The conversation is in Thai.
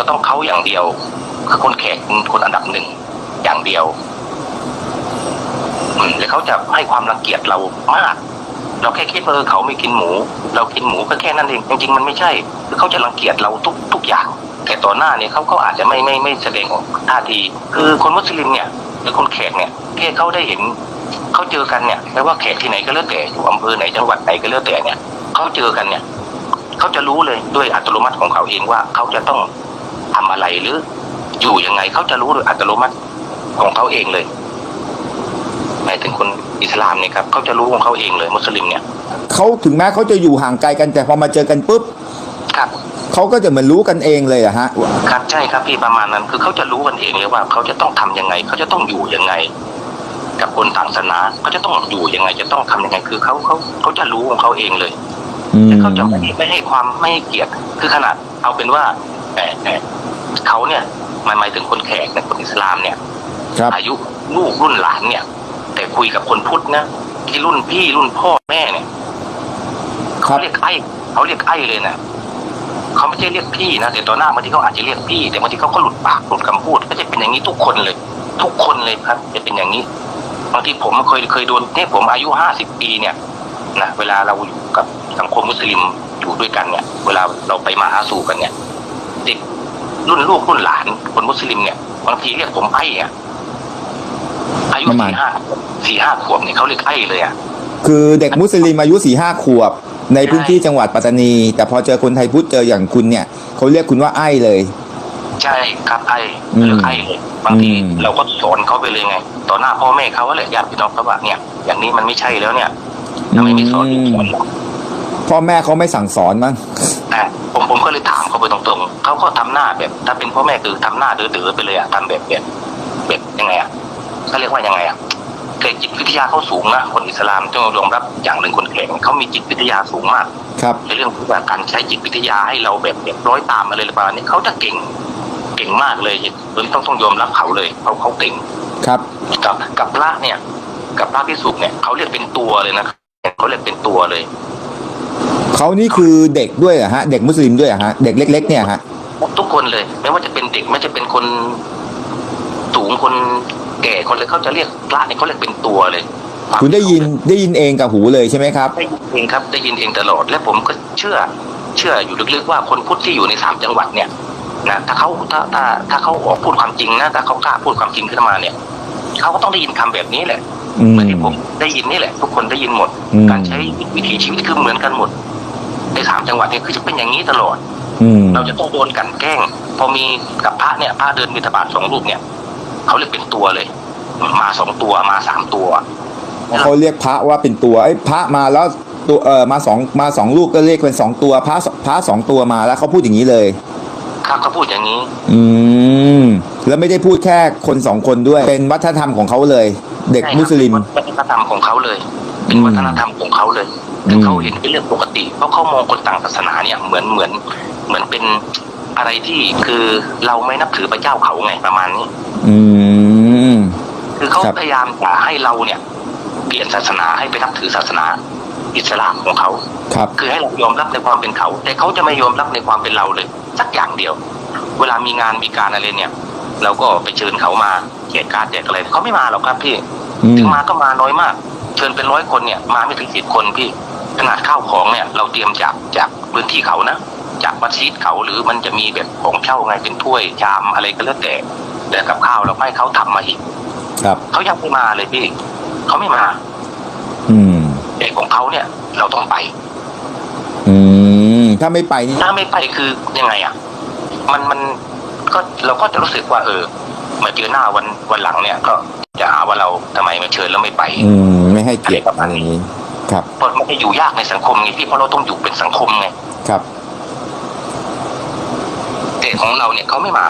จะต้องเขาอย่างเดียว คือคนแขกคนอันดับหนึ่งอย่างเดียวอืมแล้วเขาจะให้ความรังเกียจเรามาก เราแค่คิดว่าเออเขาไม่กินหมู เรากินหมูก็แค่นั้นเองจริงๆมันไม่ใช่คือเขาจะรังเกียจเราทุกทุกอย่าง แต่ต่อหน้าเนี่ยเขาก็อาจจะไม่ไม่ไม่แสดงออกท่าที คือคนมุสลิมเนี่ยหรือคนแขกเนี่ยแค่เขาได้เห็นเขาเจอกันเนี่ยไม่ว่าแขกที่ไหนก็แล้วแต่อยู่อำเภอไหนจังหวัดไหนก็แล้วแต่เนี่ยเขาเจอกันเนี่ยเขาจะรู้เลยด้วยอัตโนมัติของเขาเองว่าเขาจะต้อง ทำอะไรหรือ อยู่ยังไงเขาจะรู้โดยอัตโนมัติของเขาเองเลยหมายถึงคนอิสลามเนี่ยครับเขาจะรู้ของเขาเองเลยมุสลิมเนี่ยเขาถึงแม้เขาจะอยู่ห่างไกลกันแต่พอมาเจอกันปุ๊บครับเขาก็จะเหมือนรู้กันเองเลยอะฮะครับใช่ครับพี่ประมาณนั้น คือเขาจะรู้กันเองเลยว่าเขาจะต้องทำยังไงเขาจะต้องอยู่ยังไง กับคนต่างศาสนาเขาจะต้องอยู่ยังไง จะต้องทำยังไง คือเขาเขาเขาจะรู้ของเขาเองเลยอืมแต่เขาจะไม่ไม่ให้ความไม่ให้เกียรติคือขนาดเอาเป็นว่าเอ่อ เอ่อเขาเนี่ยหมายหมายถึงคนแขกเนี่ยคนอิสลามเนี่ยครับอายุลูกรุ่นหลานเนี่ย แต่คุยกับคนพุทธนะที่รุ่นพี่รุ่นพ่อแม่เนี่ยครัเขาบเรียกไอ้เขาเรียกไอ้เลยนะเขาไม่ใช่เรียกพี่นะแต่ต่อหน้าบางทีเขาอาจจะเรียกพี่ แต่บางทีเขาก็หลุดปากหลุดคำพูด ก็จะเป็นอย่างนี้ทุกคนเลย ทุกคนเลยครับ จะเป็นอย่างนี้บางทีผมเคยเคยโดนเนี่ยผมอายุห้าสิบปีเนี่ยนะเวลาเราอยู่กับสังคมมุสลิมอยู่ด้วยกันเนี่ย เวลาเราไปมาหาสู่กันเนี่ยเด็ก รุ่นลูกรุ่นหลานคนมุสลิมเนี่ยบางทีเรียกผมไอ้อะอายุประมาณ สี่ห้าสี่ห้าขวบเนี่ยเขาเรียกไอ้เลยอะคือเด็กมุสลิมอายุสี่ห้าขวบ ในพื้นที่จังหวัดปัตตานี แต่พอเจอคนไทยพุทธเจออย่างคุณเนี่ยเขาเรียกคุณว่าไอ้เลย ใช่ครับไอ้อืมเรียกไอ้เลยบางทีอืม เราก็สอนเขาไปเลยไง ต่อหน้าพ่อแม่เขาแหละญาติพี่น้องเขาว่าเนี่ย อย่างนี้มันไม่ใช่แล้วเนี่ยทำไมไม่สอนลูกสอนหรอกพ่อแม่เขาไม่สั่งสอนมั้งแต่ ผมผมก็เลยถามเขาไปตรงๆเขาก็ทำหน้าแบบ ถ้าเป็นพ่อแม่คือทำหน้าเดือๆไปเลยอะทำแบบแบบแบบยังไงอะเขาเรียกว่ายังไงอะแต่จิตวิทยาเขาสูงนะคนอิสลามต้องยอมรับอย่างหนึ่งคนแข็งเขามีจิตวิทยาสูงมาก ครับในเรื่องของการใช้จิตวิทยาให้เราแบบแบบร้อยตามอะไรหรือเปล่านี่เขาจะเก่งเก่งมากเลยตัวนี้ต้องต้องยอมรับเขาเลยเขาเขาเก่งครับกับกับพระเนี่ย กับพระพิสุเนี่ยเขาเรียกเป็นตัวเลยนะเขาเรียกเป็นตัวเลย เขานี่คือเด็กด้วยเหรอะฮะ เด็กมุสลิมด้วยเหรอะฮะ เด็กเล็ก ๆ เนี่ยฮะ ทุกคนเลย ไม่ว่าจะเป็นเด็กไม่ว่าจะเป็นคนสูงคนแก่คนเลยเขาจะเรียกพระเนี่ยเขาเรียกเป็นตัวเลยคุณได้ยินได้ยินเองกับหูเลยใช่ไหมครับได้ยินเองครับได้ยินเองตลอด และผมก็เชื่อเชื่ออยู่ลึกๆว่าคนพุทธที่อยู่ในสามจังหวัดเนี่ยนะถ้าเขาถ้าถ้าถ้าเขาออกพูดความจริงนะถ้าเขากล้าพูดความจริงขึ้นมาเนี่ยเขาก็ต้องได้ยินคำแบบนี้แหละอื เหมมือนที่ผมได้ยินนี่แหละ ทุกคนได้ยินหมดอืมการใช้วิถีชีวิตคือเหมือนกันหมด ในสามจังหวัดเนี่ยคือจะเป็นอย่างนี้ตลอดอืมเราจะต้องโดนกลันแกล้ง พอมีกับพระเนี่ยพระเดินบิณฑบาตสองรูปเนี่ยเขาเรียกเป็นตัวเลย มาสองตัวมาสามตัวเขาเรียกพระว่าเป็นตัวไอ้ยพระมาแล้วตัวเออมาสองมาสองลูกก็เรียกเป็นสองตัวพระสพระสองตัวมาแล้วเขาพูดอย่างนี้เลยครับเขาพูดอย่างนี้ อืมแล้วไม่ได้พูดแค่คนสองคนด้วย เป็นวัฒนธรรมของเขาเลย เด็กใช่ครับมุสลิมเป็นวัฒนธรรมของเขาเลยเป็นอืมวัฒนธรรมของเขาเลยอืคือมเขาเห็นเป็นเรื่องปกติ เพราะเขามองคนต่างศาสนาเนี่ยเหมือนเหมือนเหมือนเป็นอะไรที่คือเราไม่นับถือพระเจ้าเขาไงประมาณนี้ อืมคือเขาครับพยายามจะให้เราเนี่ย เปลี่ยนศาสนาให้ไปนับถือศาสนาอิสลามของเขาครับ คือให้เรายอมรับในความเป็นเขา แต่เขาจะไม่ยอมรับในความเป็นเราเลย สักอย่างเดียว เวลามีงานมีการอะไรเนี่ย เราก็ไปเชิญเขามาแจกการดแจกอะไรเขาไม่มาหรอกครับพี่อืมถึงมาก็มาน้อยมาก เชิญเป็นร้อยคนเนี่ยมาไม่ถึงสิบคนพี่ขนาดข้าวของเนี่ย เราเตรียมจากจากพื้นที่เขานะจากมัสยิดเขาหรือมันจะมีแบบของเช่าไงเป็นถ้วยชามอะไรก็แล้วแต่แต่กับข้าวเราให้เขาทำมาอีก ครับเขายังไม่มาเลยพี่เขาไม่มา อืมแต่ของเขาเนี่ย เราต้องไป อืมถ้าไม่ไปนี่ถ้าไม่ไปคือยังไงอะ มันมัน ก็เราก็จะรู้สึกว่าเออมาเจอหน้าวันวันหลังเนี่ย ก็จะหาว่าเราทำไมมาเชิญแล้วไม่ไป อืม ไม่ให้เกียรติอะไรอย่างนี้ ครับเพราะมันจะอยู่ยากในสังคมไงพี่เพราะเราต้องอยู่เป็นสังคมไงครับแต่ของเราเนี่ยเขาไม่มา